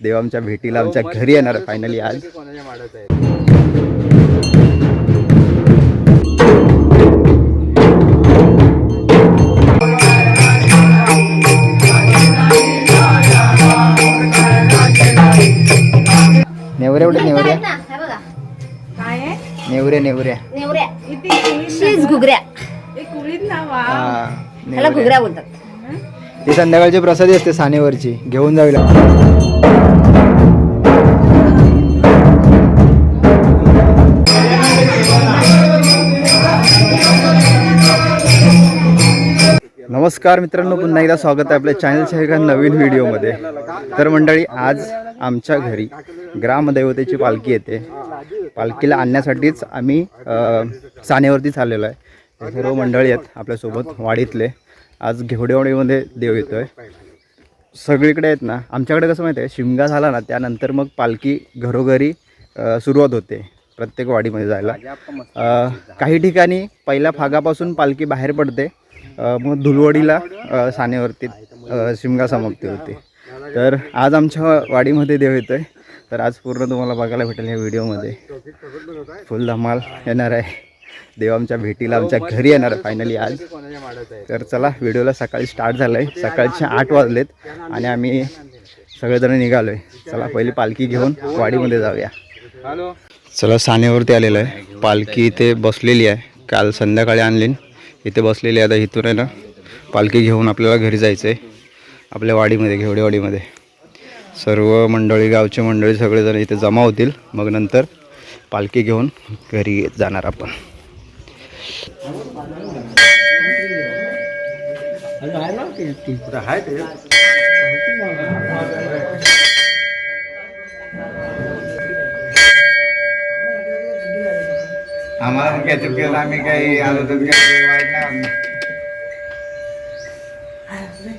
देव आमच्या भेटीला आमच्या घरी येणार फायनली आज. कोणाच्या माडत आहे? नेवऱ्या एवढे नेवऱ्या? हे शीज घुगऱ्या. हा ह्याला नेवऱ्या. घुगऱ्या बोलतात. ती संध्याकाळची प्रसादी असते सानेवरची. घेऊन जावी लागते. नमस्कार मित्रांनो पुन्हा एकदा स्वागत आहे आपल्या चॅनलच्या एका नवीन व्हिडिओमध्ये तर मंडळी आज आमच्या घरी ग्रामदैवतेची पालखी येते. पालखीला आणण्यासाठीच आम्ही सानेवरती चाललेलो आलेलो आहे सर्व मंडळी आहेत आपल्यासोबत वाडीतले. आज घेवडेवाडीमध्ये देव येतो आहे सगळीकडे आहेत ना. आमच्याकडे कसं माहिती आहे शिमगा झाला ना त्यानंतर मग पालखी घरोघरी सुरुवात होते प्रत्येक वाडीमध्ये जायला. काही ठिकाणी पहिल्या फागापासून पालखी बाहेर पडते. मग धुलवडीला सानेवरती शिमगा समाप्ती होते. तर आज आमच्या वाडीमध्ये देव येतो आहे तर आज पूर्ण तुम्हाला बघायला भेटेल ह्या व्हिडिओमध्ये. फुल धमाल येणार आहे. देव आमच्या भेटीला आमच्या घरी येणार आहे फायनली आज. तर चला व्हिडिओला सकाळी स्टार्ट झालं आहे सकाळचे आठ वाजलेत आणि आम्ही सगळेजण निघालो आहे चला पहिली पालखी घेऊन वाडीमध्ये जाऊया. चला सानेवरती आलेलं आहे. पालखी इथे बसलेली आहे. काल संध्याकाळी आणली इथे बसलेले आता इथून आहे ना पालखी घेऊन आपल्याला घरी जायचं आहे आपल्या वाडीमध्ये घेवडेवाडीमध्ये सर्व मंडळी गावचे मंडळी सगळेजण इथे जमा होतील. मग नंतर पालखी घेऊन घरी जाणार आपण. आम्हाला आम्ही काही आलो तर काही वाईट नाही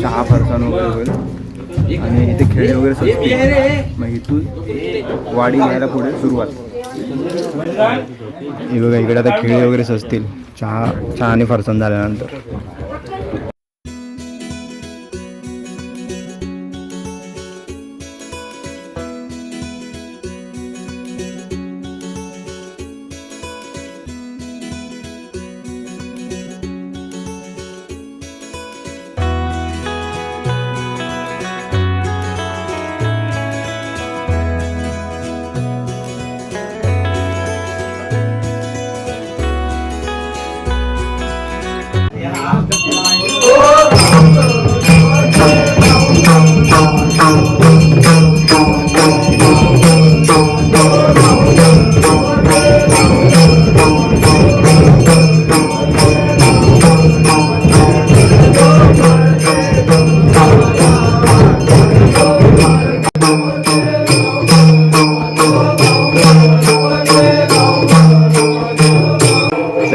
चहा फरसाण वगैरे होईल. आणि इथे खेळणी वगैरे सजतील मग इथून वाडी न्यायला पुढे सुरुवात. हे बघा इकडे आता खेळणी वगैरे सजतील. चहा चहा आणि फरसाण झाल्यानंतर.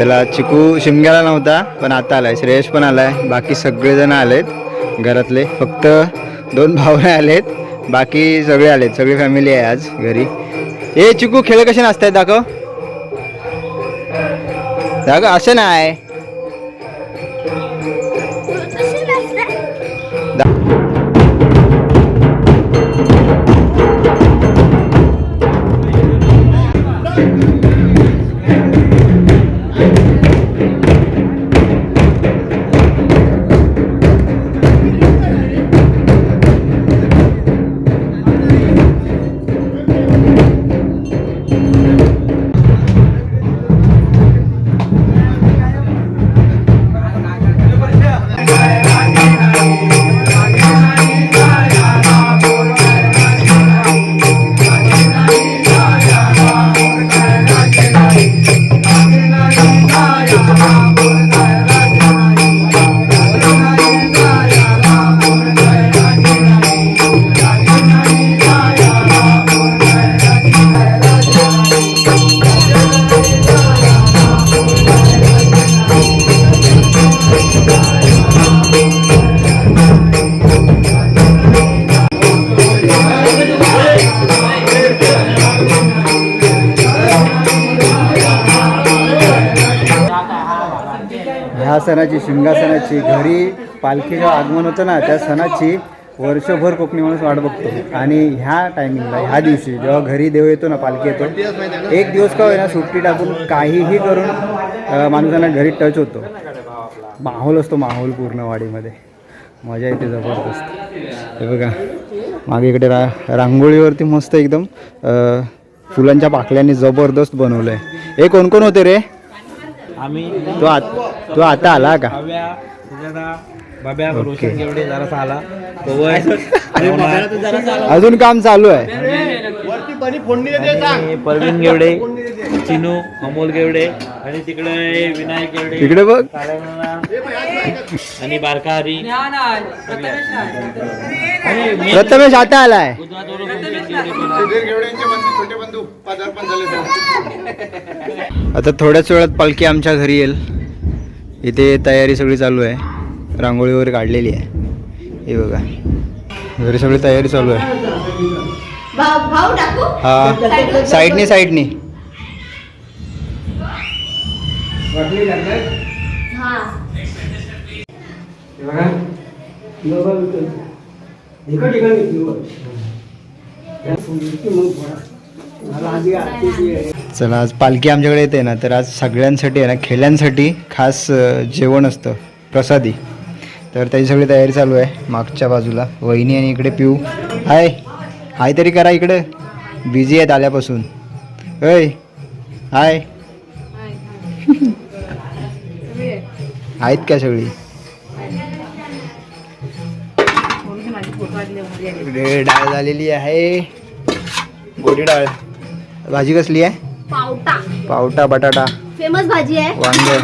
चिकू शिमग्याला नव्हता पण आता आलाय. श्रेयश पण आलाय. बाकी सगळेजण आलेत घरातले. फक्त दोन भाऊ नाही आलेत. बाकी सगळे आलेत. सगळी फॅमिली आहे आज घरी. ए चिकू खेळ कसे नसतात दाखव. दाखव असं नाही. महाराजाची शिंगासनाची घरी घरी पालखीचं आगमन होतं ना त्या सणाची वर्षभर कोकणी माणूस वाट बघतो. आणि ह्या टायमिंगला ह्या दिवशी जेव्हा घरी देव येतो ना पालखी येतो एक दिवस का होईना सुट्टी टाकून काहीही करून माणसांना घरी टच होतो. माहोल असतो माहोल पूर्ण वाडीमध्ये. मजा येते जबरदस्त. हे बघा मागे इकडे रा रांगोळीवरती मस्त एकदम फुलांच्या पाकल्याने जबरदस्त बनवलं आहे हे कोण कोण होते रे? आम्ही तो आत तो आता आला का? बाब्या. रोशन जरासा आला. पवन अजून काम चालू आहे. आणि परवीन गेवडे चिनू अमोल गेवडे आणि तिकडे विनायक गेवडे. तिकडे बघ. आणि बारका हरी. प्रथमेश आता आलाय. गेवडे पण आता थोड्याच वेळात पालखी आमच्या घरी येईल. इथे तयारी सगळी चालू आहे. रांगोळी वगैरे काढलेली आहे. हे बघा. घरी सगळी तयारी चालू आहे. हा. साईडनी साईडनी. हा. चला आज पालखी आमच्याकडे येते ना तर आज सगळ्यांसाठी आहे ना खेळ्यांसाठी खास जेवण असतं. प्रसादी. तर त्याची सगळी तयारी चालू आहे मागच्या बाजूला. वहिनी आणि इकडे पिऊ. हाय. हाय तरी करा इकडे. बिझी आहेत आल्यापासून. होय हाय. आहेत का सगळी? इकडे डाळ झालेली आहे. गोडी डाळ. भाजी कसली आहे? पावटा. पावटा बटाटा. फेमस भाजी आहे. वांगे.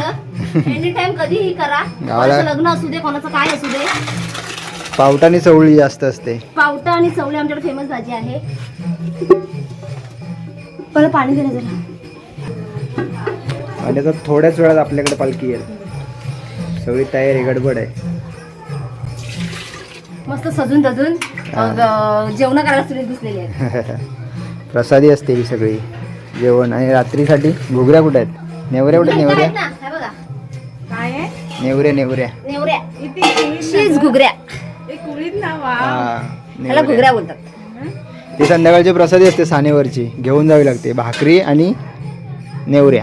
एनी टाइम कधीही करा. गावाला- कोणाचं लग्न असू दे कोणाचं काय असू दे. पावटाने चवळी जास्त असते. पावटा आणि चवळी आमच्याकडे फेमस भाजी आहे. परत पाणी देणं जरा. आणि आता थोड्याच वेळात आपल्याकडे पालखी येईल. सगळी तयारी गडबड आहे. मस्त सजून धजून जेवण करायला सुरू घुसलेली आहे. प्रसादी असते ही सगळी. जेवण आणि रात्रीसाठी घुगऱ्या कुठे आहेत? नेवऱ्या कुठे आहेत? नेवऱ्या? नेवऱ्या नेवऱ्या. नेवऱ्या. शीज घुगऱ्या. हे हा त्याला नेवऱ्या. घुगऱ्या बोलतात. ती संध्याकाळची प्रसादी असते सानेवरची. घेऊन जावी लागते. भाकरी आणि नेवऱ्या.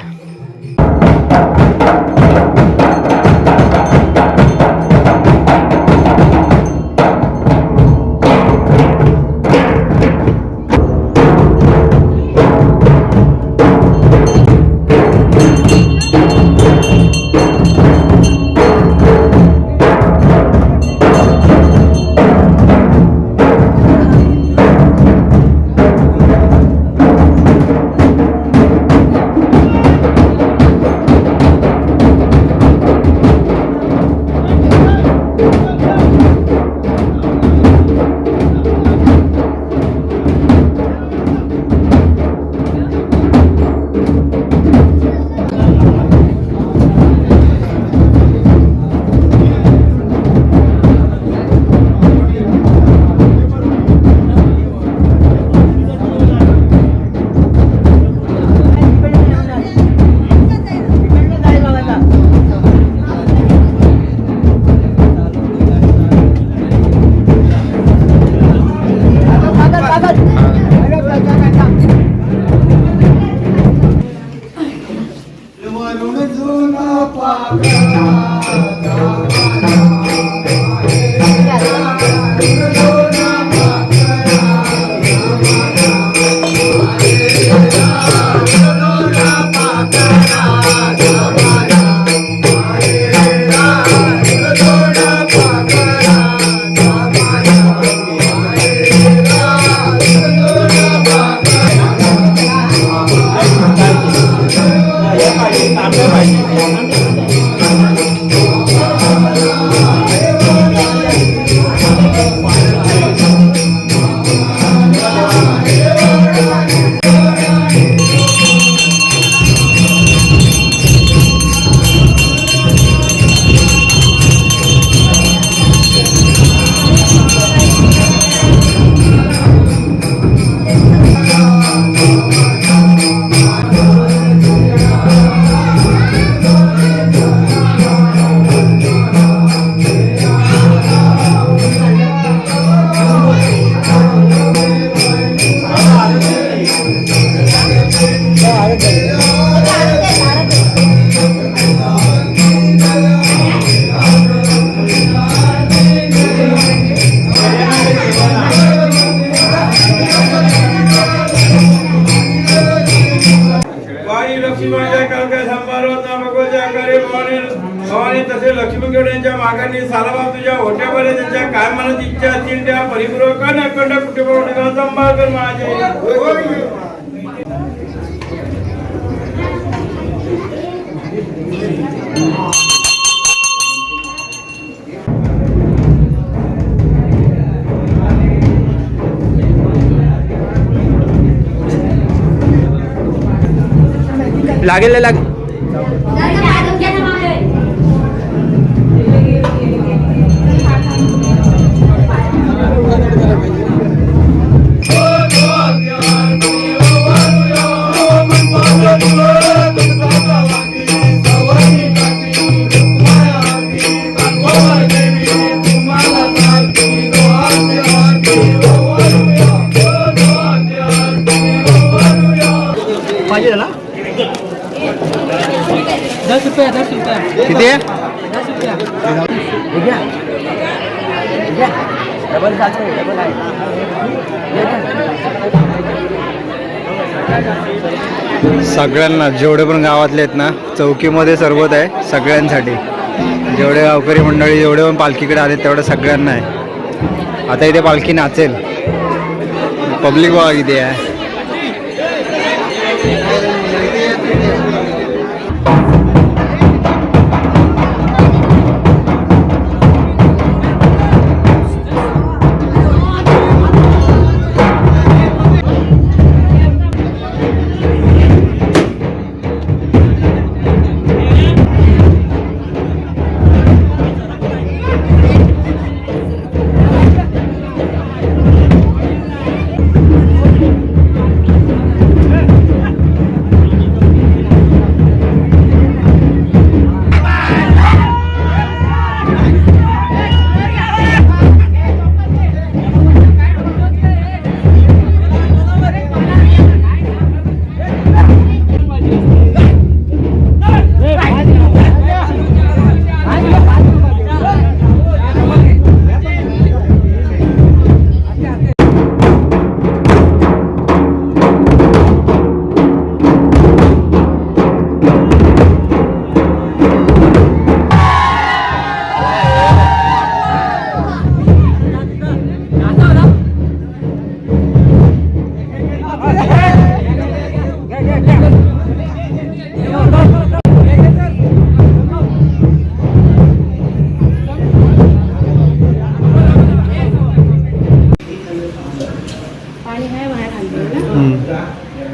भवानी तसे लक्ष्मीकडे यांच्या मागाने सालाबाब तुझ्या होट्यामध्ये त्यांच्या काय मनात इच्छा असतील त्या परिपूर्वक आणि अखंड कुटुंब संभाळ कर माझे. लागेल लागेल. सगळ्यांना जेवढे पण गावातले आहेत ना चौकीमध्ये सरबत आहे सगळ्यांसाठी. जेवढे गावकरी मंडळी जेवढे पण पालखीकडे आले तेवढं सगळ्यांना आहे. आता इथे पालखी नाचेल. पब्लिक बघा किती आहे.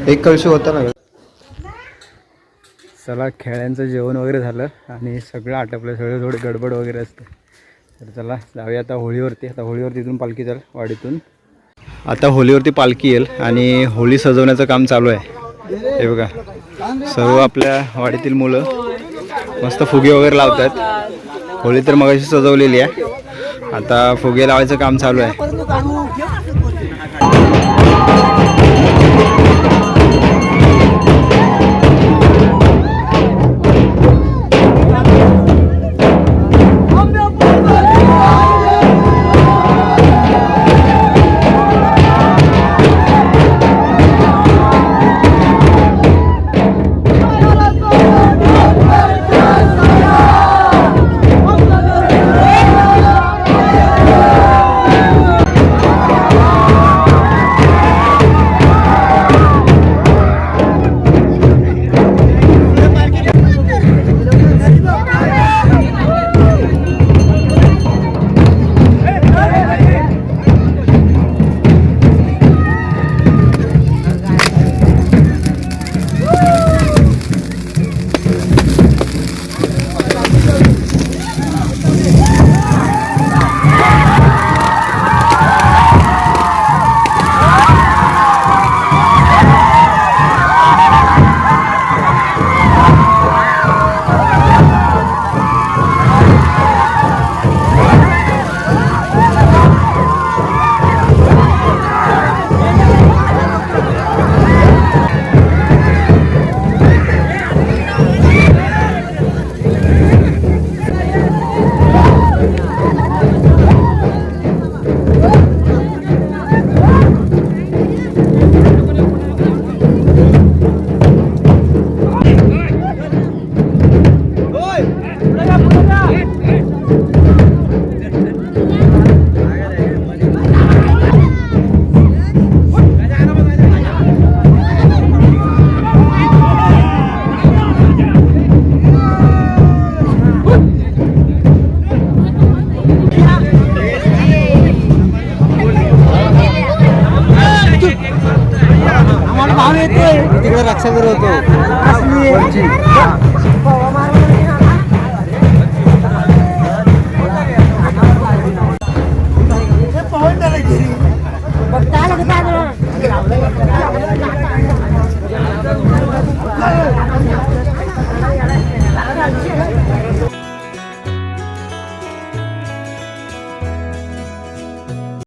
एक कळशी होता ना. चला खेळ्यांचं जेवण वगैरे झालं आणि सगळं आटपलं सगळं थोडी गडबड वगैरे असते. तर चला जाऊया आता होळीवरती. आता होळीवरती इथून पालखी चाल वाडीतून. आता होळीवरती पालखी येईल आणि होळी सजवण्याचं काम चालू आहे. हे बघा सर्व आपल्या वाडीतील मुलं मस्त फुगे वगैरे लावतात होळी तर मगाशी सजवलेली आहे. आता फुगे लावायचं काम चालू आहे.